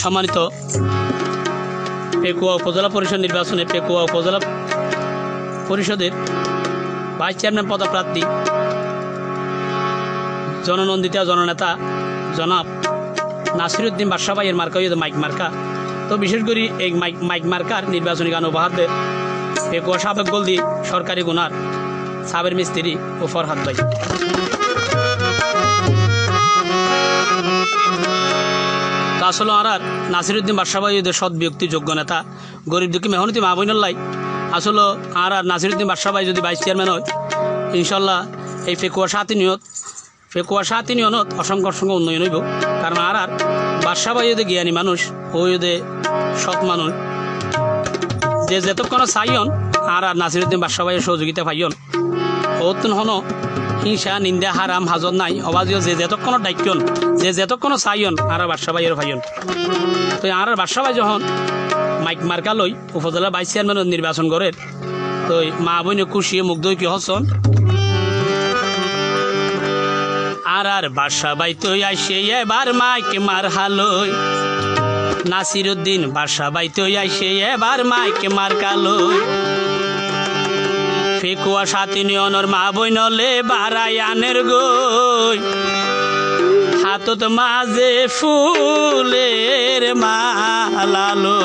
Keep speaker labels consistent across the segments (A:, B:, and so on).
A: সম্মানিত পেকুয়া উপজেলা পরিষদ নির্বাচনে পেকুয়া উপজেলা পরিষদের ভাইস চেয়ারম্যান পদপ্রার্থী, জননন্দিতা জননেতা জনাব নাসিরুদ্দিন বাদশাহ ভাইয়ের মার্কা মাইক মার্কা। তো বিশেষ করে এই মাইক মাইক মার্কার নির্বাচনী গান উপহার দেয় পেকুয়া সাবেক গলদি সরকারি গুনার সাবের মিস্ত্রি ও ফরহাদ ভাই। তো আসলে আর নাসিরুদ্দিন বাদশাহ সৎ ব্যক্তি যোগ্য নেতা, গরিব দুঃখী মেহনতি মা বইনাল্লাই আসলে আর আর নাসিরুদ্দিন বাদশাহ ভাই যদি ভাইস চেয়ারম্যান হয়, ইনশাল্লাহ এই ফেকুয়া সাত নিয়ত ফেকুয়া সাত নিয়নত অসংখ্য অসংখ্য উন্নয়ন হইব। কারণ আর আর বাদশাহ ভাই ওদের জ্ঞানী মানুষ ওই ওদের সৎ মানুষ, যে যেতক্ষণ চাইন আর আর নাসিরুদ্দিন বাদশাহ ভাইয়ের সহযোগিতা পাইন অতুন হন, হিংসা, নিন্দা, হারাম, হাজত নাই। অবাজিও যে যেতক্ষণ ডাক্যন যে যেতক্ষণ চাইন আর ভাইয়ের ভাইন তো আর ভাই যখন মাইক মার্কা লই উপজেলা ভাইস চেয়ারম্যান নির্বাচন করে তো মা বইনে খুশি মুগ্ধ কি হসন আর আর বাসা বাই তুই আইসে এবার মাইক মার হালই নাসির উদ্দিন বাসা বাই তুই আইসে এবার মাইক মার কালই ফেকুয়া সাথী নিয়নর মা বইনলে বারাই আনের গই। হাতত মাঝে ফুলের মালালো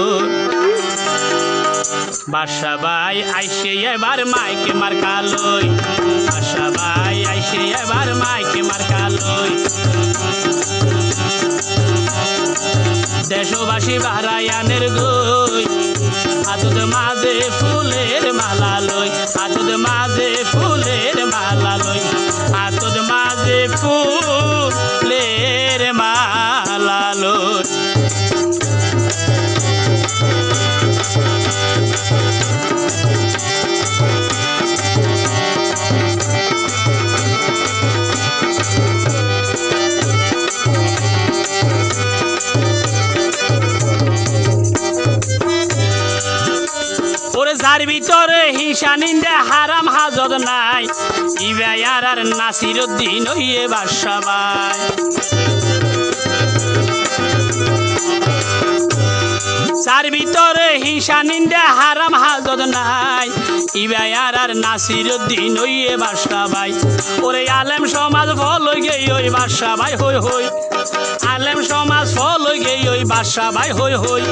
A: বাসা বাই আইসে এবার মাইকে মার কালই বাসা বাই আইসে এবার মাইকে মার কালই দেশবাসী বারায়ানের গই। হাতত মাঝে ফুলের মালা লই হাতত মাঝে ফুলের মালা লই হাতত মাঝে ফুলের মালা লই। যার ভিতরে হিংসা নিন্দা হারাম হাজত নাই। ইবাই আর নাসির উদ্দিন হইয়ে বাসাবাই। যার ভিতরে হিংসা নিন্দা হারাম হাজত নাই। ইবাই আর নাসির উদ্দিন হইয়ে বাসাবাই। ওরে আলেম সমাজ ফল গে ওই বাসাবাই, হই হই। আলেম সমাজ ফল ওই বাসা ভাই হই হই,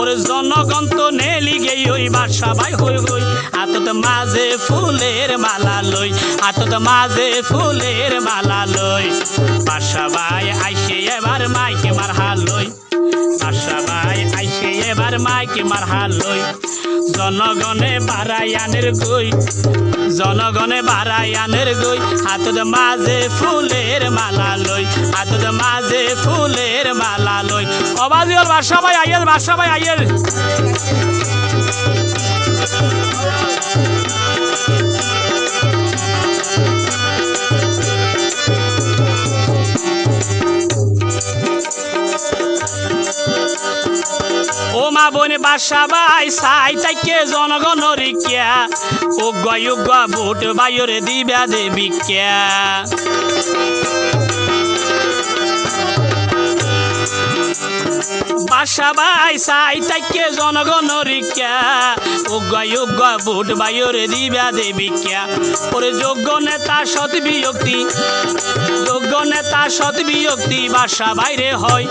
A: ওরে জনগণ তো নেলি গে ওই বাসা ভাই হই হই। হাতত মাঝে ফুলের মালা লই হাতত মাঝে ফুলের মালা লই। বাসা ভাই আইসে এবার মাইকে মার হালই বাসা ভাই আইসে এবার মাইকে মার হালই জনগণে বারায়ানের গই, জনগণে বারায়ানের গই হাতত মাঝে ফুলের মালা লই হাতত মাঝে ফুলের অবাজিওর বাসা ভাই আইয়ের বাসা ভাই আইয়ের ও মা বোনে, বাসা ভাই সাই, তাইকে জনগণ রিকিয়া। ও গয় ভোট বাইরে দিবা দেবী কিয়া বাসা ভাই সাই তাইকে জনগণ রিকিয়া। ও গয় ভোট বাইরে দিবা দেবী কিয়া ওরে যোগ্য নেতা সৎ বিয়ক্তি, যোগ্য নেতা সৎ বিয়ক্তি বাসা বাইরে হয়।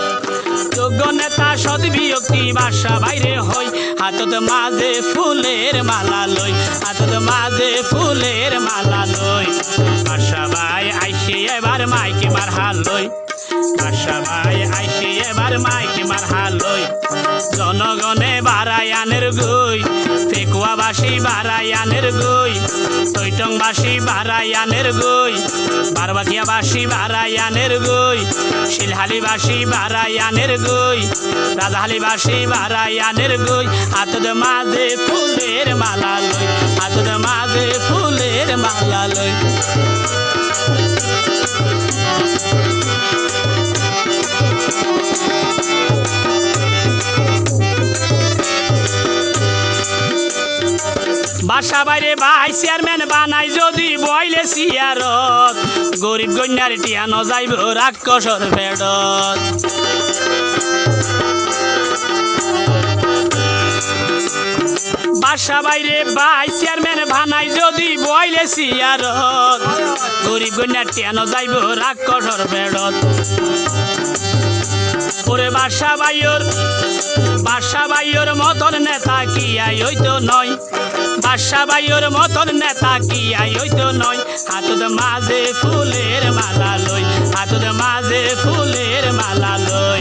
A: যোগ্য নেতা সৎ বিয়ক্তি বাসা বাইরে হয়। হাতত মাঝে ফুলের মালা লই, হাতত মাঝে ফুলের মালা লই। বাসা ভাই আইসে এবার মাইকে মার হাল লই, বাসা ভাই আইসে এবার মাইকে মার হাল লই। জনগণে বারায়ানের গই, ফেকুয়াবাসী বারায়ানের গই, তৈটংবাসী বারায়ানের গই বারবাকিয়াবাসী বারায়ানের গই, শিলহালিবাসী বারায়ানের গই, রাজাহালিবাসী বারায়ানের গই। হাতদ মাঝে ফুলের মালা লই, হাতদ মাঝে ফুলের মালা লই। সাবাইরে ভাই, চেয়ারম্যান বানাই যদি বইলে সিয়ারত। গরিব গন্যার টিয়া নজাইব রাক্ষসর ফেডত বাসা বাইরে বাই চেয়ারম্যান ভানাই যদি বইলে সিয়ার গরিব গন্যার টিয়া নজাইব রাক্ষসর বেডত ওরে বাসা বাইর বাসা বাইর মতন নেতা কি আই হইতো নয়? বাসা বাইর মতন নেতা কি আই হইতো নয়? হাতত মাঝে ফুলের মালা লই হাতত মাঝে ফুলের মালা লই।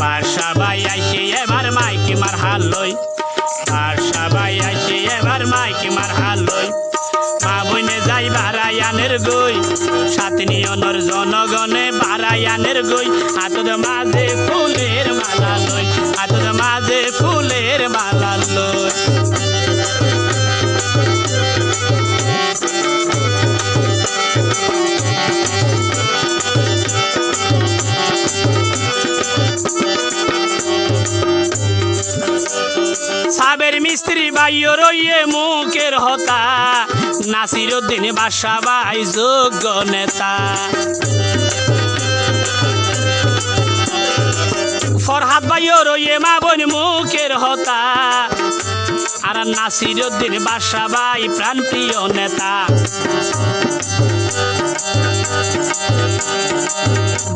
A: বাসা বাই আইসে এবার মাইকে মার হাল লই। বাসা বাই আইসে এবার মাইকে মার হাল লই। মা বইনে যাই বারায়ানের গই সাত নিয়নের জনগণে বারায়ানের গই হাতত মাঝে ফুলের মালা লই। মিস্ত্রি বাইয় রইয়ে মুখের হতা। নাসির উদ্দিন বাসা বাই যোগ্য নেতা। ফরহাদ বাইয় রইয়ে মা বোন মুখের হতা। আর নাসির উদ্দিন বাসা বাই প্রাণ প্রিয় নেতা।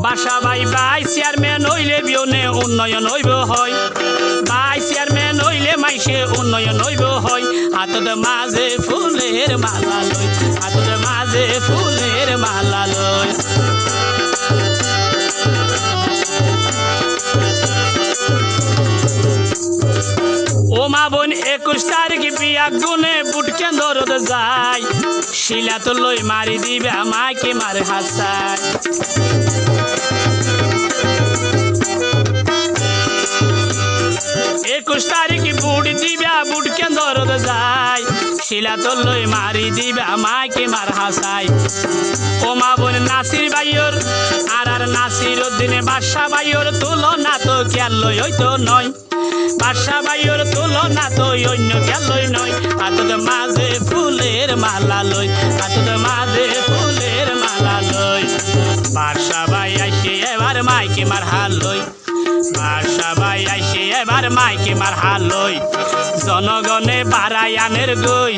A: বাসা বাই বাই চেয়ারম্যান হইলে বিয়নে উন্নয়ন হইব হয়। বাই চেয়ারম্যান মাইসে উন্নয়ন হইব হয়। হাতত মাঝে ফুলের মালা লই, হাতত মাঝে ফুলের মালা লই। ও মা বোন, একুশ তারিখ বিয়া গুনে বুট কেন্দ্রত যায়? শিলা তো লই মারি দিবে আমাকে মারে হাসায়। শিলা তো লই মারি দিবে আমাকে মার হাসায় ও মা বোন নাসির বাইর আর আর নাসির উদ্দিনে বাদশা বাইর তুলনা তো খেয়াল লই হইতো নয়। বাসা বাইর তুলনা তো অন্য খেলই নয়। হাতত মাঝে ফুলের মালা লই হাতত মাঝে ফুলের মালা লই। বাসা বাই আইসে এবার মাইকে মার হাল লই। বাসা বাই আইসে এবার মাইকে মার হাল লই জনগণে বারায়ানের গই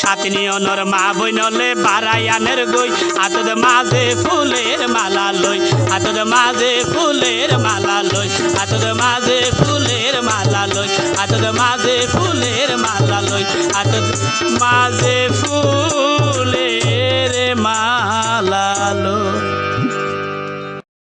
A: সাত নিয়নর মা বইনলে বারায়ানের গই। হাতত মাঝে ফুলের মালা লই হাতত মাঝে ফুলের মালা লই হাতত মাঝে ফুলের মালা লই হাতত মাঝে ফুলের মালা লই হাতত মাঝে ফুলের